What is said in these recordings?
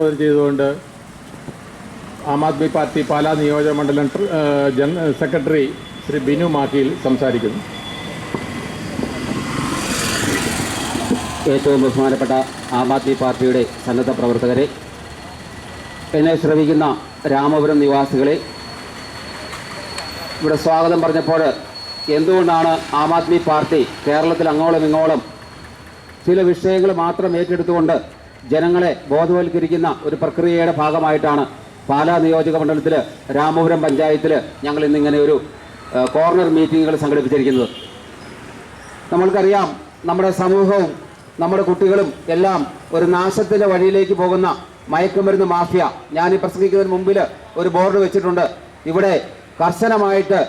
ചെയ്തുകൊണ്ട് ആം ആദ്മി പാർട്ടി പാലാ നിയോജക മണ്ഡലം ജന സെക്രട്ടറി ശ്രീ ബിനു മാഹിൽ സംസാരിക്കുന്നു. ഏറ്റവും ബഹുമാനപ്പെട്ട ആം ആദ്മി പാർട്ടിയുടെ സന്നദ്ധ പ്രവർത്തകരെ എന്നെ ശ്രമിക്കുന്ന രാമപുരം നിവാസികളെ ഇവിടെ സ്വാഗതം പറഞ്ഞപ്പോൾ എന്തുകൊണ്ടാണ് ആം ആദ്മി പാർട്ടി കേരളത്തിൽ അങ്ങോളം ഇങ്ങോളം ചില വിഷയങ്ങൾ മാത്രം ഏറ്റെടുത്തുകൊണ്ട് ജനങ്ങളെ ബോധവൽക്കരിക്കുന്ന ഒരു പ്രക്രിയയുടെ ഭാഗമായിട്ടാണ് പാലാ നിയോജക മണ്ഡലത്തിൽ രാമപുരം പഞ്ചായത്തിൽ ഞങ്ങൾ ഇന്നിങ്ങനെ ഒരു കോർണർ മീറ്റിങ്ങുകൾ സംഘടിപ്പിച്ചിരിക്കുന്നത്. നമ്മൾക്കറിയാം നമ്മുടെ സമൂഹവും നമ്മുടെ കുട്ടികളും എല്ലാം ഒരു നാശത്തിന്റെ വഴിയിലേക്ക് പോകുന്ന മയക്കുമരുന്ന് മാഫിയ ഞാൻ ഈ പ്രസംഗിക്കുന്നതിന് മുമ്പിൽ ഒരു ബോർഡ് വെച്ചിട്ടുണ്ട്. ഇവിടെ കർശനമായിട്ട്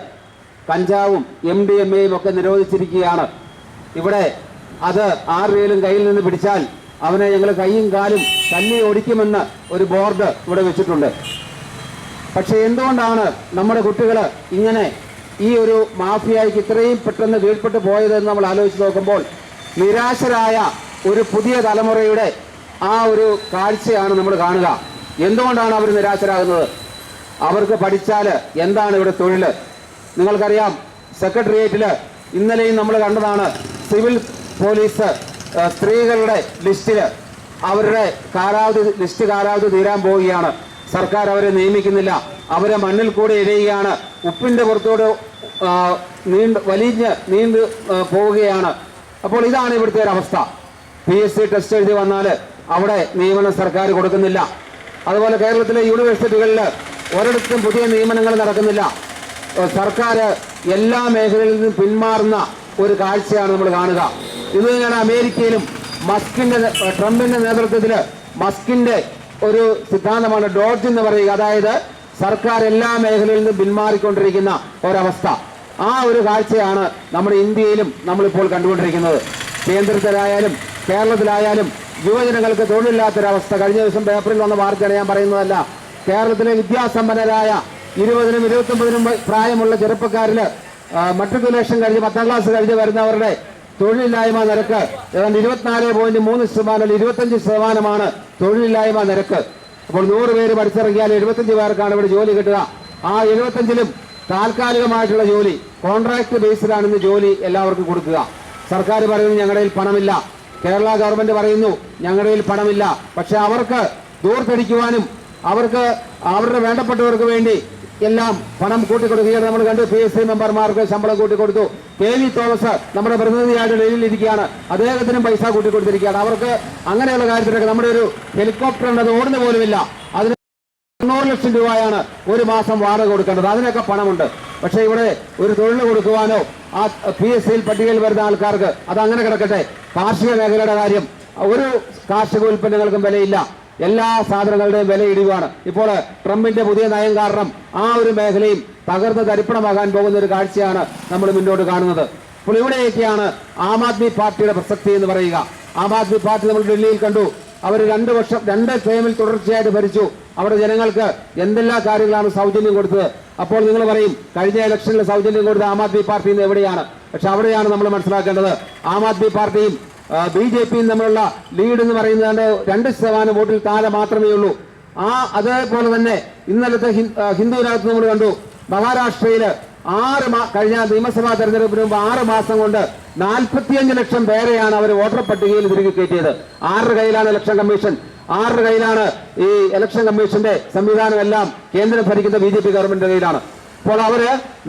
കഞ്ചാവും എം ഡി എം എയും ഒക്കെ നിരോധിച്ചിരിക്കുകയാണ്. ഇവിടെ അത് ആരുടെയും കയ്യിൽ നിന്ന് പിടിച്ചാൽ അവനെ ഞങ്ങൾ കൈയും കാലും തന്നെ ഒടിക്കുമെന്ന് ഒരു ബോർഡ് ഇവിടെ വെച്ചിട്ടുണ്ട്. പക്ഷെ എന്തുകൊണ്ടാണ് നമ്മുടെ കുട്ടികൾ ഇങ്ങനെ ഈ ഒരു മാഫിയായിക്ക് ഇത്രയും പെട്ടെന്ന് കീഴ്പ്പെട്ട് പോയതെന്ന് നമ്മൾ ആലോചിച്ച് നോക്കുമ്പോൾ നിരാശരായ ഒരു പുതിയ തലമുറയുടെ ആ ഒരു കാഴ്ചയാണ് നമ്മൾ കാണുക. എന്തുകൊണ്ടാണ് അവർ നിരാശരാകുന്നത്? അവർക്ക് പഠിച്ചാൽ എന്താണ് ഇവിടെ തൊഴിൽ? നിങ്ങൾക്കറിയാം സെക്രട്ടേറിയറ്റിൽ ഇന്നലെയും നമ്മൾ കണ്ടതാണ് സിവിൽ പോലീസ് സ്ത്രീകളുടെ ലിസ്റ്റിൽ അവരുടെ കാലാവധി ലിസ്റ്റ് കാലാവധി തീരാൻ പോവുകയാണ്. സർക്കാർ അവരെ നിയമിക്കുന്നില്ല. അവരെ മണ്ണിൽ കൂടെ ഇഴയുകയാണ്. ഉപ്പിന്റെ പുറത്തോട് നീണ്ട് വലിഞ്ഞ് നീണ്ട് പോവുകയാണ്. അപ്പോൾ ഇതാണ് ഇവിടുത്തെ ഒരു അവസ്ഥ. പി എസ് സി ടെസ്റ്റ് എഴുതി വന്നാൽ അവിടെ നിയമനം സർക്കാർ കൊടുക്കുന്നില്ല. അതുപോലെ കേരളത്തിലെ യൂണിവേഴ്സിറ്റികളിൽ ഒരിടത്തും പുതിയ നിയമനങ്ങൾ നടക്കുന്നില്ല. സർക്കാർ എല്ലാ മേഖലയിൽ നിന്നും പിന്മാറുന്ന ഒരു കാഴ്ചയാണ് നമ്മൾ കാണുക. ഇത് തന്നെയാണ് അമേരിക്കയിലും മസ്കിന്റെ ട്രംപിന്റെ നേതൃത്വത്തിൽ മസ്കിന്റെ ഒരു സിദ്ധാന്തമാണ് ഡോഡ്ജ് എന്ന് പറയുക. അതായത് സർക്കാർ എല്ലാ മേഖലയിൽ നിന്നും പിന്മാറിക്കൊണ്ടിരിക്കുന്ന ഒരവസ്ഥ. ആ ഒരു കാഴ്ചയാണ് നമ്മുടെ ഇന്ത്യയിലും നമ്മളിപ്പോൾ കണ്ടുകൊണ്ടിരിക്കുന്നത്. കേന്ദ്രത്തിലായാലും കേരളത്തിലായാലും യുവജനങ്ങൾക്ക് തൊഴിലില്ലാത്തൊരവസ്ഥ കഴിഞ്ഞ ദിവസം പേപ്പറിൽ വന്ന വാർത്തയാണ് ഞാൻ പറയുന്നതല്ല. കേരളത്തിലെ വിദ്യാസമ്പന്നരായ ഇരുപതിനും ഇരുപത്തൊമ്പതിനും പ്രായമുള്ള ചെറുപ്പക്കാരിൽ മെട്രിക്കുലേഷൻ കഴിഞ്ഞ് പത്താം ക്ലാസ് കഴിഞ്ഞ് വരുന്നവരുടെ തൊഴിലില്ലായ്മ നിരക്ക് ഏതാണ്ട് ഇരുപത്തിനാല് പോയിന്റ് മൂന്ന് ശതമാനം ഇരുപത്തഞ്ച് ശതമാനമാണ് തൊഴിലില്ലായ്മ നിരക്ക്. അപ്പോൾ നൂറ് പേര് പഠിച്ചിറങ്ങിയാൽ എഴുപത്തഞ്ച് പേർക്കാണ് ഇവിടെ ജോലി കിട്ടുക. ആ എഴുപത്തഞ്ചിലും താൽക്കാലികമായിട്ടുള്ള ജോലി കോൺട്രാക്ട് ബേസിലാണ് ഇന്ന് ജോലി എല്ലാവർക്കും കൊടുക്കുക. സർക്കാർ പറയുന്നു ഞങ്ങളുടെ കയ്യിൽ പണമില്ല. കേരള ഗവൺമെന്റ് പറയുന്നു ഞങ്ങളുടെ കയ്യിൽ പണമില്ല. പക്ഷെ അവർക്ക് ദൂർത്തടിക്കുവാനും അവർക്ക് അവരുടെ വേണ്ടപ്പെട്ടവർക്ക് വേണ്ടി എല്ലാം പണം കൂട്ടിക്കൊടുക്കുകയാണ്. നമ്മൾ കണ്ടു പി എസ് സി മെമ്പർമാർക്ക് ശമ്പളം കൂട്ടിക്കൊടുത്തു. കെ വി തോമസ് നമ്മുടെ പ്രതിനിധിയായിട്ട് ഡൽഹിയിലിരിക്കുകയാണ് അദ്ദേഹത്തിനും പൈസ കൂട്ടിക്കൊടുത്തിരിക്കുകയാണ്. അവർക്ക് അങ്ങനെയുള്ള കാര്യത്തിലൊക്കെ നമ്മുടെ ഒരു ഹെലികോപ്റ്റർ ഉണ്ടത് ഓടുന്ന പോലുമില്ല. അതിന് തൊണ്ണൂറ് ലക്ഷം രൂപയാണ് ഒരു മാസം വാടക കൊടുക്കേണ്ടത്. അതിനൊക്കെ പണമുണ്ട്. പക്ഷേ ഇവിടെ ഒരു തൊഴിൽ കൊടുക്കുവാനോ ആ പി എസ് സിയിൽ പട്ടികയിൽ വരുന്ന ആൾക്കാർക്ക് അത് അങ്ങനെ കിടക്കട്ടെ. കാർഷിക മേഖലയുടെ കാര്യം ഒരു കാർഷിക ഉൽപ്പന്നങ്ങൾക്കും വിലയില്ല. എല്ലാ സാധനങ്ങളുടെയും വില ഇടിവാണ്. ഇപ്പോൾ ട്രംപിന്റെ പുതിയ നയം കാരണം ആ ഒരു മേഖലയും തകർന്ന് തരിപ്പണമാകാൻ പോകുന്ന ഒരു കാഴ്ചയാണ് നമ്മൾ മുന്നോട്ട് കാണുന്നത്. അപ്പോൾ ഇവിടെയൊക്കെയാണ് ആം ആദ്മി പാർട്ടിയുടെ പ്രസക്തി എന്ന് പറയുക. ആം ആദ്മി പാർട്ടി നമ്മൾ ഡൽഹിയിൽ കണ്ടു. അവർ രണ്ട് വർഷം രണ്ട് ടേമിൽ തുടർച്ചയായിട്ട് ഭരിച്ചു. അവിടെ ജനങ്ങൾക്ക് എന്തെല്ലാം കാര്യങ്ങളാണ് സൗജന്യം കൊടുത്തത്? അപ്പോൾ നിങ്ങൾ പറയും കഴിഞ്ഞ ഇലക്ഷനിൽ സൗജന്യം കൊടുത്ത ആം ആദ്മി പാർട്ടി എവിടെയാണ്? പക്ഷെ അവിടെയാണ് നമ്മൾ മനസ്സിലാക്കേണ്ടത്. ആം ആദ്മി പാർട്ടിയും ബി ജെ പിയും തമ്മിലുള്ള ലീഡ് എന്ന് പറയുന്നത് രണ്ട് ശതമാനം വോട്ടിൽ താഴെ മാത്രമേ ഉള്ളൂ. ആ അതേപോലെ തന്നെ ഇന്നലത്തെ ഹിന്ദു ഹിന്ദുവിനകത്ത് നമ്മൾ കണ്ടു. മഹാരാഷ്ട്രയിൽ ആറ് കഴിഞ്ഞ നിയമസഭാ തെരഞ്ഞെടുപ്പിന് മുമ്പ് ആറ് മാസം കൊണ്ട് നാൽപ്പത്തിയഞ്ച് ലക്ഷം പേരെയാണ് അവർ വോട്ടർ പട്ടികയിൽ തിരികെ കയറ്റിയത്. ആറര കയ്യിലാണ് ഇലക്ഷൻ കമ്മീഷൻ ആറര കയ്യിലാണ് ഈ ഇലക്ഷൻ കമ്മീഷന്റെ സംവിധാനം എല്ലാം കേന്ദ്രം ഭരിക്കുന്ന ബി ജെ പി ഗവൺമെന്റിന്റെ കയ്യിലാണ്. അപ്പോൾ അവർ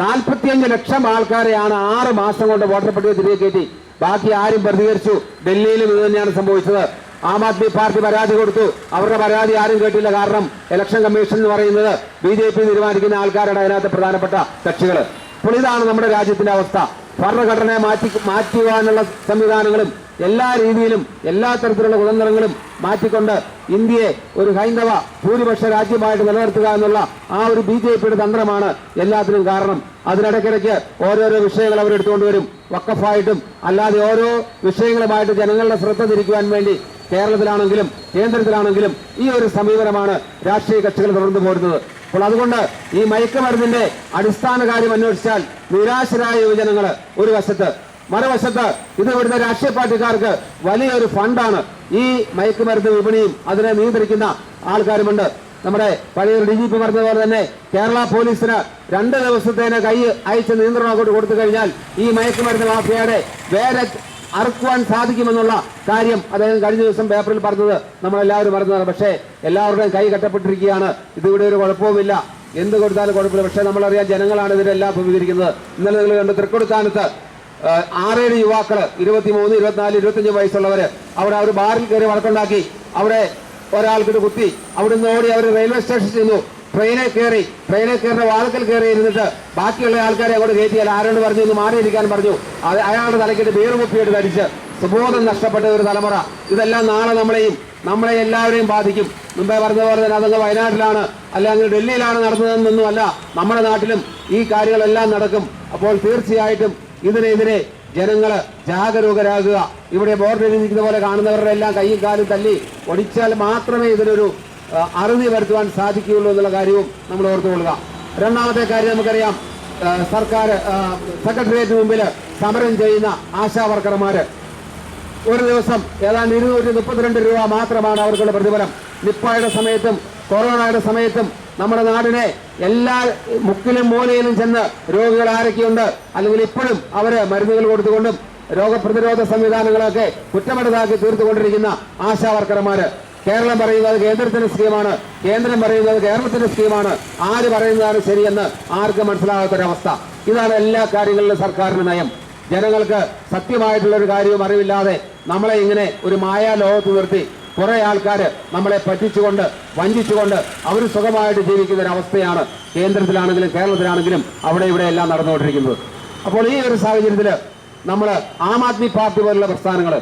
നാൽപ്പത്തിയഞ്ച് ലക്ഷം ആൾക്കാരെയാണ് ആറ് മാസം കൊണ്ട് വോട്ടർ പട്ടിക തിരികെ കയറ്റി. ബാക്കി ആരും പ്രതികരിച്ചു. ഡൽഹിയിലും ഇത് തന്നെയാണ് സംഭവിച്ചത്. ആം ആദ്മി പാർട്ടി പരാതി കൊടുത്തു. അവരുടെ പരാതി ആരും കേട്ടില്ല. കാരണം ഇലക്ഷൻ കമ്മീഷൻ എന്ന് പറയുന്നത് ബി ജെ പി തീരുമാനിക്കുന്ന ആൾക്കാരുടെ അതിനകത്ത് പ്രധാനപ്പെട്ട കക്ഷികൾ അപ്പോൾ ഇതാണ് നമ്മുടെ രാജ്യത്തിന്റെ അവസ്ഥ. ഭരണഘടനയെ മാറ്റി മാറ്റുവാനുള്ള സംവിധാനങ്ങളും എല്ലാ രീതിയിലും എല്ലാ തരത്തിലുള്ള കുതന്ത്രങ്ങളും മാറ്റിക്കൊണ്ട് ഇന്ത്യയെ ഒരു ഹൈന്ദവ ഭൂരിപക്ഷ രാജ്യമായിട്ട് നിലനിർത്തുക എന്നുള്ള ആ ഒരു ബി ജെ പിയുടെ തന്ത്രമാണ് എല്ലാത്തിനും കാരണം. അതിനിടയ്ക്കിടയ്ക്ക് ഓരോരോ വിഷയങ്ങൾ അവരെടുത്തുകൊണ്ട് വരും. വക്കഫായിട്ടും അല്ലാതെ ഓരോ വിഷയങ്ങളുമായിട്ട് ജനങ്ങളുടെ ശ്രദ്ധ തിരിക്കുവാൻ വേണ്ടി കേരളത്തിലാണെങ്കിലും കേന്ദ്രത്തിലാണെങ്കിലും ഈ ഒരു സമീപനമാണ് രാഷ്ട്രീയ കക്ഷികൾ തുടർന്നു പോരുന്നത്. അപ്പോൾ അതുകൊണ്ട് ഈ മയക്കുമരുന്നിന്റെ അടിസ്ഥാന കാര്യം അന്വേഷിച്ചാൽ നിരാശരായ യുവജനങ്ങൾ ഒരു വശത്ത് മറുവശത്ത് ഇത് ഇവിടുത്തെ രാഷ്ട്രീയ പാർട്ടിക്കാർക്ക് വലിയൊരു ഫണ്ടാണ്. ഈ മയക്കുമരുന്ന് വിപണിയും അതിനെ നിയന്ത്രിക്കുന്ന ആൾക്കാരുമുണ്ട്. നമ്മുടെ പഴയ ഡി ജി പി പറഞ്ഞതുപോലെ തന്നെ കേരള പോലീസിന് രണ്ട് ദിവസത്തേന് കൈ അയച്ച് നിയന്ത്രണം അങ്ങോട്ട് കൊടുത്തു കഴിഞ്ഞാൽ ഈ മയക്കുമരുന്ന് മാഫിയയുടെ വേറെ അറുക്കുവാൻ സാധിക്കുമെന്നുള്ള കാര്യം അദ്ദേഹം കഴിഞ്ഞ ദിവസം പേപ്പറിൽ പറഞ്ഞത് നമ്മളെല്ലാവരും പറഞ്ഞതാണ് പക്ഷേ എല്ലാവരുടെയും കൈ കെട്ടപ്പെട്ടിരിക്കുകയാണ്. ഇതിവിടെ ഒരു കുഴപ്പവുമില്ല. എന്ത് കൊടുത്താലും കുഴപ്പമില്ല. പക്ഷേ നമ്മളറിയാം ജനങ്ങളാണ് ഇതിനെല്ലാം അഭിമുഖീകരിക്കുന്നത് ഇന്നലെ നിങ്ങൾ കണ്ട് തൃക്കൊടുത്താനത്ത് ആ, ആറേഴ് യുവാക്കൾ ഇരുപത്തിമൂന്ന് ഇരുപത്തിനാല് ഇരുപത്തിയഞ്ച് വയസ്സുള്ളവര് അവിടെ അവർ ബാറിൽ കയറി വഴക്കുണ്ടാക്കി. അവിടെ ഒരാൾക്കിട്ട് കുത്തി. അവിടുന്ന് ഓടി അവർ റെയിൽവേ സ്റ്റേഷനിൽ ചെന്നു. ട്രെയിനിൽ കയറി ട്രെയിനിൽ കയറുന്ന വാതക്കൽ കയറി ഇരുന്നിട്ട് ബാക്കിയുള്ള ആൾക്കാരെ അങ്ങോട്ട് കയറ്റിയാൽ ആരോട് പറഞ്ഞു ഒന്ന് മാറിയിരിക്കാൻ പറഞ്ഞു. അയാളുടെ തലക്കിട്ട് ബീർ കുപ്പിയിട്ട് ധരിച്ച് സുബോധം നഷ്ടപ്പെട്ട ഒരു തലമുറ. ഇതെല്ലാം നാളെ നമ്മളെയും നമ്മളെ എല്ലാവരെയും ബാധിക്കും. മുമ്പേ പറഞ്ഞ പോലെ തന്നെ അതങ്ങ് വയനാട്ടിലാണ്. അല്ലെങ്കിൽ ഡൽഹിയിലാണ് നടന്നതെന്നൊന്നുമല്ല. നമ്മുടെ നാട്ടിലും ഈ കാര്യങ്ങളെല്ലാം നടക്കും. അപ്പോൾ തീർച്ചയായിട്ടും ഇതിനെതിരെ ജനങ്ങൾ ജാഗരൂകരാകുക. ഇവിടെ ബോർഡ് എഴുതിയിരിക്കുന്ന പോലെ കാണുന്നവരുടെ എല്ലാം കൈയും കാലും തല്ലി ഒടിച്ചാൽ മാത്രമേ ഇതിനൊരു അറുതി വരുത്തുവാൻ സാധിക്കുകയുള്ളൂ എന്നുള്ള കാര്യവും നമ്മൾ ഓർത്തുകൊള്ളുക. രണ്ടാമത്തെ കാര്യം നമുക്കറിയാം സർക്കാർ സെക്രട്ടേറിയറ്റിന് സെക്രട്ടേറിയറ്റ് മുമ്പിൽ സമരം ചെയ്യുന്ന ആശാ വർക്കർമാര്. ഒരു ദിവസം ഏതാണ്ട് ഇരുന്നൂറ്റി മുപ്പത്തിരണ്ട് രൂപ മാത്രമാണ് അവർക്കുള്ള പ്രതിഫലം. നിപ്പായുടെ സമയത്തും കൊറോണയുടെ സമയത്തും നമ്മുടെ നാടിനെ എല്ലാ മുക്കിലും മൂലയിലും ചെന്ന് രോഗികൾ ആരൊക്കെയുണ്ട് അല്ലെങ്കിൽ ഇപ്പോഴും അവർ മരുന്നുകൾ കൊടുത്തുകൊണ്ടും രോഗപ്രതിരോധ സംവിധാനങ്ങളൊക്കെ കുറ്റമറ്റതാക്കി തീർത്തുകൊണ്ടിരിക്കുന്ന ആശാ വർക്കർമാര് കേരളം പറയുന്നത് കേന്ദ്രത്തിന്റെ സ്കീമാണ് കേന്ദ്രം പറയുന്നത് കേരളത്തിന്റെ സ്കീമാണ്. ആര് പറയുന്നതാണ് ശരിയെന്ന് ആർക്കും മനസ്സിലാകാത്തൊരവസ്ഥ. ഇതാണ് എല്ലാ കാര്യങ്ങളിലും സർക്കാരിന്റെ നയം. ജനങ്ങൾക്ക് സത്യമായിട്ടുള്ള ഒരു കാര്യവും അറിവില്ലാതെ നമ്മളെ ഇങ്ങനെ ഒരു മായാ ലോകത്ത് നിർത്തി കുറെ ആൾക്കാർ നമ്മളെ പറ്റിച്ചുകൊണ്ട് വഞ്ചിച്ചുകൊണ്ട് അവർ സുഖമായിട്ട് ജീവിക്കുന്ന ഒരു അവസ്ഥയാണ് കേന്ദ്രത്തിലാണെങ്കിലും കേരളത്തിലാണെങ്കിലും അവിടെ ഇവിടെ എല്ലാം നടന്നുകൊണ്ടിരിക്കുന്നത്. അപ്പോൾ ഈ ഒരു സാഹചര്യത്തിൽ നമ്മൾ ആം ആദ്മി പാർട്ടി പോലുള്ള പ്രസ്ഥാനങ്ങൾ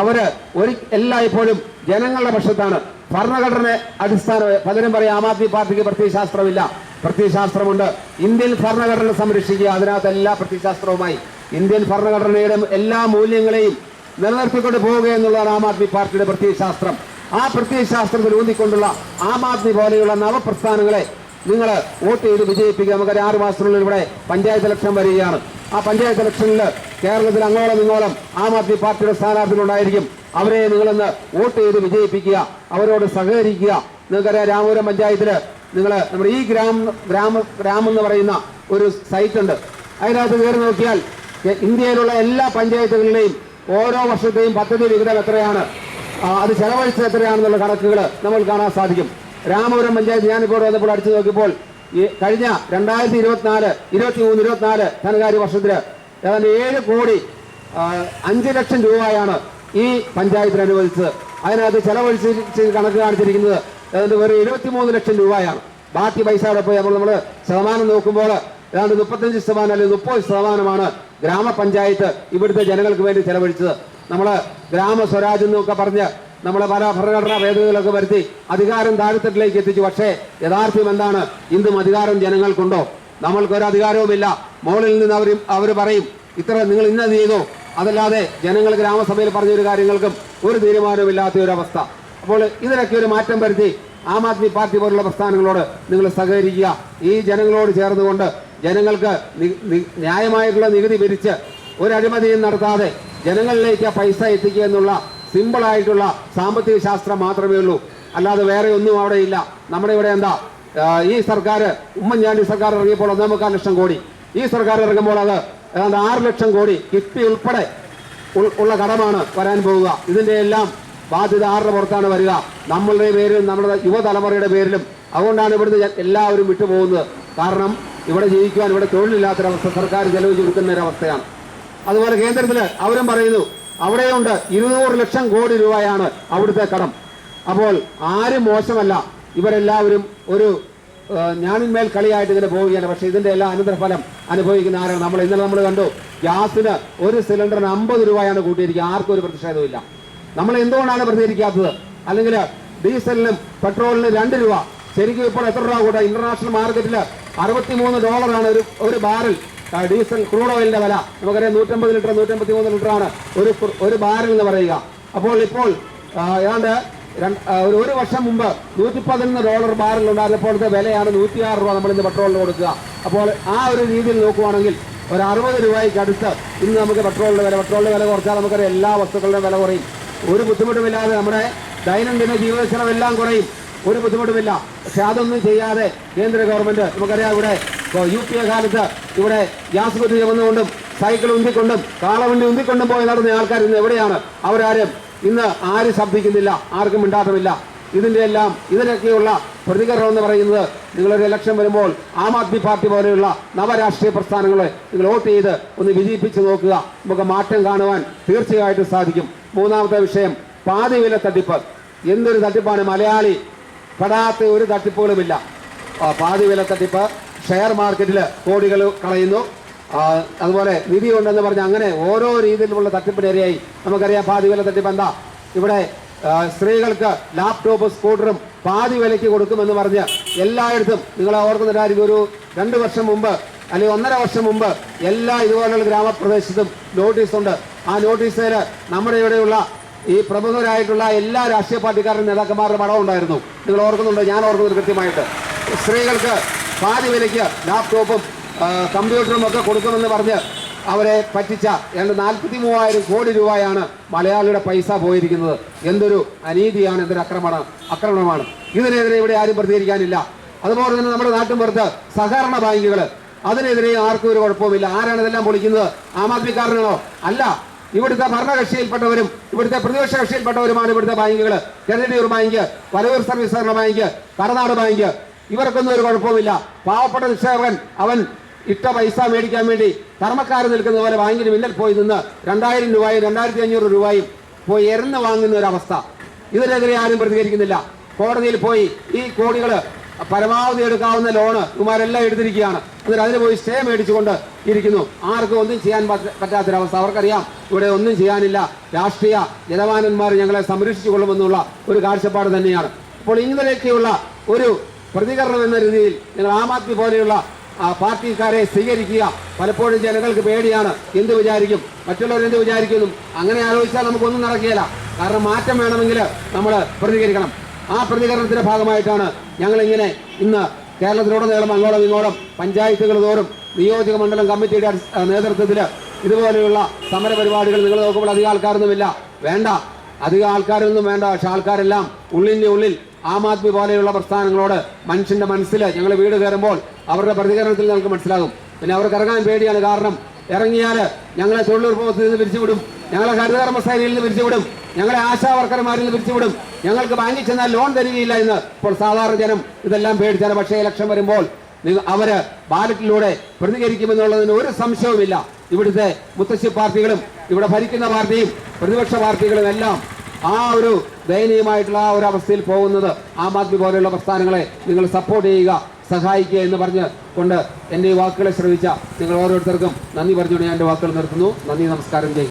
അവർ ഒരു എല്ലായ്പ്പോഴും ജനങ്ങളുടെ പക്ഷത്താണ് ഭരണഘടന അടിസ്ഥാന പലരും പറയും ആം ആദ്മി പാർട്ടിക്ക് പ്രത്യയശാസ്ത്രമില്ല. പ്രത്യയശാസ്ത്രമുണ്ട്. ഇന്ത്യൻ ഭരണഘടന സംരക്ഷിക്കുക അതിനകത്ത് എല്ലാ പ്രത്യയശാസ്ത്രവുമായി. ഇന്ത്യൻ ഭരണഘടനയുടെ എല്ലാ മൂല്യങ്ങളെയും നിലനിർത്തിക്കൊണ്ട് പോവുക എന്നുള്ളതാണ് ആം ആദ്മി പാർട്ടിയുടെ പ്രത്യയശാസ്ത്രം ആ പ്രത്യയശാസ്ത്രത്തിൽ ഊന്നിക്കൊണ്ടുള്ള ആം ആദ്മി പോലെയുള്ള നവപ്രസ്ഥാനങ്ങളെ നിങ്ങൾ വോട്ട് ചെയ്ത് വിജയിപ്പിക്കുക. നമുക്കൊരു ആറ് മാസത്തിനുള്ളിൽ ഇവിടെ പഞ്ചായത്ത് ഇലക്ഷൻ വരികയാണ്. ആ പഞ്ചായത്ത് ഇലക്ഷനിൽ കേരളത്തിൽ അങ്ങോളം ഇങ്ങോളം ആം ആദ്മി പാർട്ടിയുടെ സ്ഥാനാർത്ഥികളുണ്ടായിരിക്കും. അവരെ നിങ്ങളൊന്ന് വോട്ട് ചെയ്ത് വിജയിപ്പിക്കുക. അവരോട് സഹകരിക്കുക. നിങ്ങൾക്കറിയാം രാമപുരം പഞ്ചായത്തിൽ നിങ്ങൾ നമ്മുടെ ഈ ഗ്രാമ ഗ്രാമ ഗ്രാമം എന്ന് പറയുന്ന ഒരു സൈറ്റ് ഉണ്ട് അതിനകത്ത് കയറി നോക്കിയാൽ ഇന്ത്യയിലുള്ള എല്ലാ പഞ്ചായത്തുകളിലെയും ഓരോ വർഷത്തെയും പദ്ധതി വിഹിതം എത്രയാണ്? അത് ചെലവഴിച്ചത് എത്രയാണെന്നുള്ള കണക്കുകൾ നമ്മൾ കാണാൻ സാധിക്കും. രാമപുരം പഞ്ചായത്ത് ഞാനിപ്പോൾ വന്നപ്പോൾ അടിച്ചു നോക്കിയപ്പോൾ ഈ കഴിഞ്ഞ രണ്ടായിരത്തി ഇരുപത്തിനാല് ഇരുപത്തി മൂന്ന് ഇരുപത്തിനാല് ധനകാര്യ വർഷത്തിൽ ഏതാണ്ട് ഏഴ് കോടി അഞ്ച് ലക്ഷം രൂപയാണ് ഈ പഞ്ചായത്തിന് അനുവദിച്ചത്. അതിനകത്ത് ചെലവഴിച്ച് കണക്ക് കാണിച്ചിരിക്കുന്നത് ഏതാണ്ട് വെറും എഴുപത്തിമൂന്ന് ലക്ഷം രൂപയാണ്. ബാക്കി പൈസ അവിടെ പോയി നമ്മൾ നമ്മൾ ശതമാനം നോക്കുമ്പോൾ ഏതാണ്ട് മുപ്പത്തഞ്ച് ശതമാനം അല്ലെങ്കിൽ മുപ്പത് ശതമാനമാണ് ഗ്രാമപഞ്ചായത്ത് ഇവിടുത്തെ ജനങ്ങൾക്ക് വേണ്ടി ചെലവഴിച്ചത്. നമ്മൾ ഗ്രാമ സ്വരാജ് എന്നൊക്കെ പറഞ്ഞ് നമ്മളെ പല ഭരണഘടനാ ഭേദഗതികളൊക്കെ വരുത്തി അധികാരം താഴെത്തട്ടിലേക്ക് എത്തിച്ചു. പക്ഷേ യഥാർത്ഥം എന്താണ്? ഇന്നും അധികാരം ജനങ്ങൾക്കുണ്ടോ? നമ്മൾക്കൊരു അധികാരവുമില്ല. മുകളിൽ നിന്ന് അവർ അവർ പറയും ഇത്ര നിങ്ങൾ ഇന്നത് ചെയ്തോ. അതല്ലാതെ ജനങ്ങൾ ഗ്രാമസഭയിൽ പറഞ്ഞൊരു കാര്യങ്ങൾക്കും ഒരു തീരുമാനവുമില്ലാത്ത ഒരു അവസ്ഥ. അപ്പോൾ ഇതിനൊക്കെ ഒരു മാറ്റം വരുത്തി ആം ആദ്മി പാർട്ടി പോലുള്ള പ്രസ്ഥാനങ്ങളോട് നിങ്ങൾ സഹകരിക്കുക. ഈ ജനങ്ങളോട് ചേർന്നുകൊണ്ട് ജനങ്ങൾക്ക് ന്യായമായിട്ടുള്ള നികുതി പിരിച്ച് ഒരു അഴിമതിയും നടത്താതെ ജനങ്ങളിലേക്ക് പൈസ എത്തിക്കുക എന്നുള്ള സിമ്പിളായിട്ടുള്ള സാമ്പത്തിക ശാസ്ത്രം മാത്രമേ ഉള്ളൂ. അല്ലാതെ വേറെ ഒന്നും അവിടെ ഇല്ല. നമ്മുടെ ഇവിടെ എന്താ ഈ സർക്കാർ ഉമ്മൻചാണ്ടി സർക്കാർ ഇറങ്ങിയപ്പോൾ ഒന്നേ മുക്കാൽ ലക്ഷം കോടി. ഈ സർക്കാർ ഇറങ്ങുമ്പോൾ അത് ഏതാണ്ട് ആറ് ലക്ഷം കോടി കിഫ്ബി ഉൾപ്പെടെ ഉള്ള കടമാണ് വരാൻ പോവുക. ഇതിന്റെ എല്ലാം ബാധ്യത ആരുടെ പുറത്താണ് വരിക? നമ്മളുടെ പേരിലും നമ്മുടെ യുവതലമുറയുടെ പേരിലും. അതുകൊണ്ടാണ് ഇവിടുന്ന് എല്ലാവരും വിട്ടുപോകുന്നത്. കാരണം ഇവിടെ ജീവിക്കുവാൻ ഇവിടെ തൊഴിലില്ലാത്തൊരവസ്ഥ സർക്കാർ ചെലവ് കൊടുക്കുന്ന ഒരവസ്ഥയാണ്. അതുപോലെ കേന്ദ്രത്തിൽ അവരും പറയുന്നു അവിടെയുണ്ട് ഇരുന്നൂറ് ലക്ഷം കോടി രൂപയാണ് അവിടുത്തെ കടം. അപ്പോൾ ആരും മോശമല്ല. ഇവരെല്ലാവരും ഒരു ഞാനിന്മേൽ കളിയായിട്ട് ഇങ്ങനെ പോവുകയാണ് പക്ഷെ ഇതിന്റെ എല്ലാ അനന്തരഫലം അനുഭവിക്കുന്ന ആരാണ്? നമ്മൾ ഇന്നലെ നമ്മൾ കണ്ടു ഗ്യാസിന് ഒരു സിലിണ്ടറിന് അമ്പത് രൂപയാണ് കൂട്ടിയിരിക്കുക ആർക്കും ഒരു പ്രതിഷേധമില്ല നമ്മൾ എന്തുകൊണ്ടാണ് പ്രതികരിക്കാത്തത്? അല്ലെങ്കിൽ ഡീസലിനും പെട്രോളിനും രണ്ട് രൂപ. ശരിക്കും ഇപ്പോൾ എത്ര രൂപ കൂട്ടുക ഇന്റർനാഷണൽ മാർക്കറ്റിൽ അറുപത്തിമൂന്ന് ഡോളറാണ് ഒരു ഒരു ബാരൽ. ഡീസൽ ക്രൂഡ് ഓയിലിന്റെ വില. നമുക്കറിയാം നൂറ്റമ്പത് ലിറ്റർ നൂറ്റമ്പത്തി മൂന്ന് ലിറ്റർ ആണ് ഒരു ഒരു ബാരൽ എന്ന് പറയുക. അപ്പോൾ ഇപ്പോൾ ഏതാണ്ട് ഒരു ഒരു വർഷം മുമ്പ് നൂറ്റി പതിനൊന്ന് ഡോളർ ബാരൽ ഉണ്ടായിരുന്നപ്പോഴത്തെ വിലയാണ് നൂറ്റിയാറ് രൂപ നമ്മൾ ഇന്ന് പെട്രോളിന് കൊടുക്കുക. അപ്പോൾ ആ ഒരു രീതിയിൽ നോക്കുവാണെങ്കിൽ ഒരു അറുപത് രൂപയ്ക്ക് അടുത്ത് ഇന്ന് നമുക്ക് പെട്രോളിന്റെ വില പെട്രോളിന്റെ വില കുറച്ചാൽ നമുക്കറിയാം എല്ലാ വസ്തുക്കളുടെയും വില കുറയും. ഒരു ബുദ്ധിമുട്ടുമില്ലാതെ നമ്മുടെ ദൈനംദിന ജീവിതശ്രമം എല്ലാം കുറയും. ഒരു ബുദ്ധിമുട്ടുമില്ല. പക്ഷെ അതൊന്നും ചെയ്യാതെ കേന്ദ്ര ഗവൺമെന്റ് നമുക്കറിയാം ഇവിടെ യു പി എ കാലത്ത് ഇവിടെ ഗ്യാസ് കുറ്റി ചുമന്നുകൊണ്ടും സൈക്കിൾ ഉന്തിക്കൊണ്ടും കാളവണ്ടി ഉന്തിക്കൊണ്ടും പോയി നടന്ന ആൾക്കാർ ഇന്ന് എവിടെയാണ്? അവരാരും ഇന്ന് ആരും ശബ്ദിക്കുന്നില്ല ആർക്കും മിണ്ടാട്ടമില്ല ഇതിന്റെ എല്ലാം ഇതിനൊക്കെയുള്ള പ്രതികരണം എന്ന് പറയുന്നത് നിങ്ങളൊരു ഇലക്ഷൻ വരുമ്പോൾ ആം ആദ്മി പാർട്ടി പോലെയുള്ള നവരാഷ്ട്രീയ പ്രസ്ഥാനങ്ങളെ നിങ്ങൾ വോട്ട് ചെയ്ത് ഒന്ന് വിജയിപ്പിച്ച് നോക്കുക. നമുക്ക് മാറ്റം കാണുവാൻ തീർച്ചയായിട്ടും സാധിക്കും. മൂന്നാമത്തെ വിഷയം പാതി വില തട്ടിപ്പ്. എന്തൊരു തട്ടിപ്പാണ് മലയാളി പെടാത്ത ഒരു തട്ടിപ്പുകളുമില്ല. പാതി വില തട്ടിപ്പ് ഷെയർ മാർക്കറ്റിൽ കോടികൾ കളയുന്നു. അതുപോലെ നിധി ഉണ്ടെന്ന് പറഞ്ഞ് അങ്ങനെ ഓരോ രീതിയിലുള്ള തട്ടിപ്പിനിരയായി. നമുക്കറിയാം പാതി വില തട്ടിപ്പ് എന്താ? ഇവിടെ സ്ത്രീകൾക്ക് ലാപ്ടോപ്പ് സ്കൂട്ടറും പാതി വിലയ്ക്ക് കൊടുക്കുമെന്ന് പറഞ്ഞ് എല്ലായിടത്തും നിങ്ങൾ ഓർക്കുന്നുണ്ടായിരിക്കും ഒരു രണ്ട് വർഷം മുമ്പ് അല്ലെങ്കിൽ ഒന്നര വർഷം മുമ്പ് എല്ലാ ഇതുപോലുള്ള ഗ്രാമപ്രദേശത്തും നോട്ടീസുണ്ട്. ആ നോട്ടീസിൽ നമ്മുടെ ഇവിടെയുള്ള ഈ പ്രമുഖരായിട്ടുള്ള എല്ലാ രാഷ്ട്രീയ പാർട്ടിക്കാരുടെ നേതാക്കന്മാരുടെ പടം ഉണ്ടായിരുന്നു. നിങ്ങൾ ഓർക്കുന്നുണ്ട്? ഞാൻ ഓർക്കുന്നുണ്ട് കൃത്യമായിട്ട്. സ്ത്രീകൾക്ക് പാതി വിലയ്ക്ക് ലാപ്ടോപ്പും കമ്പ്യൂട്ടറും ഒക്കെ കൊടുക്കുമെന്ന് പറഞ്ഞ് അവരെ പറ്റിച്ച ഏതാണ്ട് നാൽപ്പത്തി മൂവായിരം കോടി രൂപയാണ് മലയാളിയുടെ പൈസ പോയിരിക്കുന്നത്. എന്തൊരു അനീതിയാണ് എന്തൊരു അക്രമണം ആക്രമണമാണ് ഇതിനെതിരെ ഇവിടെ ആരും പ്രതികരിക്കാനില്ല. അതുപോലെ തന്നെ നമ്മുടെ നാട്ടിൻ പുറത്ത് സഹകരണ ബാങ്കുകൾ അതിനെതിരെ ആർക്കും ഒരു കുഴപ്പവുമില്ല. ആരാണ് ഇതെല്ലാം പൊളിക്കുന്നത്? ആം ആദ്മിക്കാരനാണോ? അല്ല. ഇവിടുത്തെ ഭരണകക്ഷിയിൽപ്പെട്ടവരും ഇവിടുത്തെ പ്രതിപക്ഷ കക്ഷിയിൽപ്പെട്ടവരുമാണ് ഇവിടുത്തെ ബാങ്കുകൾ കെനഡിയൂർ ബാങ്ക് വലവൂർ സർവീസ് സഹകരണ ബാങ്ക് കടനാട് ബാങ്ക്. ഇവർക്കൊന്നും ഒരു കുഴപ്പമില്ല പാവപ്പെട്ട നിക്ഷേപകൻ അവൻ ഇട്ട പൈസ മേടിക്കാൻ വേണ്ടി കർമ്മക്കാർ നിൽക്കുന്ന പോലെ ബാങ്കിന് മുന്നിൽ പോയി നിന്ന് രണ്ടായിരം രൂപയും രണ്ടായിരത്തി അഞ്ഞൂറ് രൂപയും പോയി എരന്ന് വാങ്ങുന്ന ഒരു അവസ്ഥ. ഇതിനെതിരെ ആരും പ്രതികരിക്കുന്നില്ല. കോടതിയിൽ പോയി ഈ കോടികൾ പരമാവധി എടുക്കാവുന്ന ലോണ് ഇവന്മാരെല്ലാം എടുത്തിരിക്കുകയാണ്. എന്നിട്ട് അതിന് പോയി സ്റ്റേ മേടിച്ചുകൊണ്ട് ഇരിക്കുന്നു. ആർക്കും ഒന്നും ചെയ്യാൻ പറ്റ- പറ്റാത്തൊരവസ്ഥ. അവർക്കറിയാം ഇവിടെ ഒന്നും ചെയ്യാനില്ല. രാഷ്ട്രീയ ജനവാനന്മാർ ഞങ്ങളെ സംരക്ഷിച്ചു കൊള്ളുമെന്നുള്ള ഒരു കാഴ്ചപ്പാട് തന്നെയാണ്. അപ്പോൾ ഇങ്ങനെയൊക്കെയുള്ള ഒരു പ്രതികരണം എന്ന രീതിയിൽ ഞങ്ങൾ ആം ആദ്മി പോലെയുള്ള പാർട്ടിക്കാരെ സ്വീകരിക്കുക. പലപ്പോഴും ജനങ്ങൾക്ക് പേടിയാണ്. എന്ത് വിചാരിക്കും? മറ്റുള്ളവർ എന്ത് വിചാരിക്കുന്നു? അങ്ങനെ ആലോചിച്ചാൽ നമുക്കൊന്നും നടക്കുകയില്ല. കാരണം മാറ്റം വേണമെങ്കിൽ നമ്മൾ പ്രതികരിക്കണം. ആ പ്രതികരണത്തിന്റെ ഭാഗമായിട്ടാണ് ഞങ്ങളിങ്ങനെ ഇന്ന് കേരളത്തിലുടനീളം അങ്ങോളം ഇങ്ങോളം പഞ്ചായത്തുകൾ തോറും നിയോജക മണ്ഡലം കമ്മിറ്റിയുടെ നേതൃത്വത്തിൽ ഇതുപോലെയുള്ള സമര പരിപാടികൾ നിങ്ങൾ നോക്കുമ്പോൾ അധികം ആൾക്കാരൊന്നുമില്ല. വേണ്ട. അധികം ആൾക്കാരൊന്നും വേണ്ട. പക്ഷെ ആൾക്കാരെല്ലാം ഉള്ളിന്റെ ഉള്ളിൽ ആം ആദ്മി പോലെയുള്ള പ്രസ്ഥാനങ്ങളോട് മനുഷ്യന്റെ മനസ്സിൽ ഞങ്ങൾ വീട് കയറുമ്പോൾ അവരുടെ പ്രതികരണത്തിൽ ഞങ്ങൾക്ക് മനസ്സിലാകും. പിന്നെ അവർക്ക് ഇറങ്ങാൻ പേടിയാണ്. കാരണം ഇറങ്ങിയാൽ ഞങ്ങളെ തൊഴിലുറപ്പ് നിന്ന് പിരിച്ചുവിടും. ഞങ്ങളെ ഹരിതകർമ്മ സേനയിൽ നിന്ന് പിരിച്ചുവിടും. ഞങ്ങളെ ആശാ വർക്കർമാരിൽ പിരിച്ചുവിടും. ഞങ്ങൾക്ക് ബാങ്കിൽ ചെന്നാൽ ലോൺ തരികയില്ല എന്ന് ഇപ്പോൾ സാധാരണ ജനം ഇതെല്ലാം പേടിച്ചാണ്. പക്ഷേ ഇലക്ഷൻ വരുമ്പോൾ അവർ ബാലറ്റിലൂടെ പ്രതികരിക്കുമെന്നുള്ളതിന് ഒരു സംശയവുമില്ല. ഇവിടുത്തെ മുത്തശ്ശി പാർട്ടികളും ഇവിടെ ഭരിക്കുന്ന പാർട്ടിയും പ്രതിപക്ഷ പാർട്ടികളും എല്ലാം ആ ഒരു ദയനീയമായിട്ടുള്ള ആ ഒരു അവസ്ഥയിൽ പോകുന്നത് ആം ആദ്മി പോലെയുള്ള പ്രസ്ഥാനങ്ങളെ നിങ്ങൾ സപ്പോർട്ട് ചെയ്യുക സഹായിക്കുക എന്ന് പറഞ്ഞ് കൊണ്ട് എന്റെ ഈ വാക്കുകളെ ശ്രമിച്ച നിങ്ങൾ ഓരോരുത്തർക്കും നന്ദി പറഞ്ഞുകൊണ്ട് ഞാൻ എന്റെ വാക്കുകൾ നിർത്തുന്നു. നന്ദി നമസ്കാരം. ചെയ്യും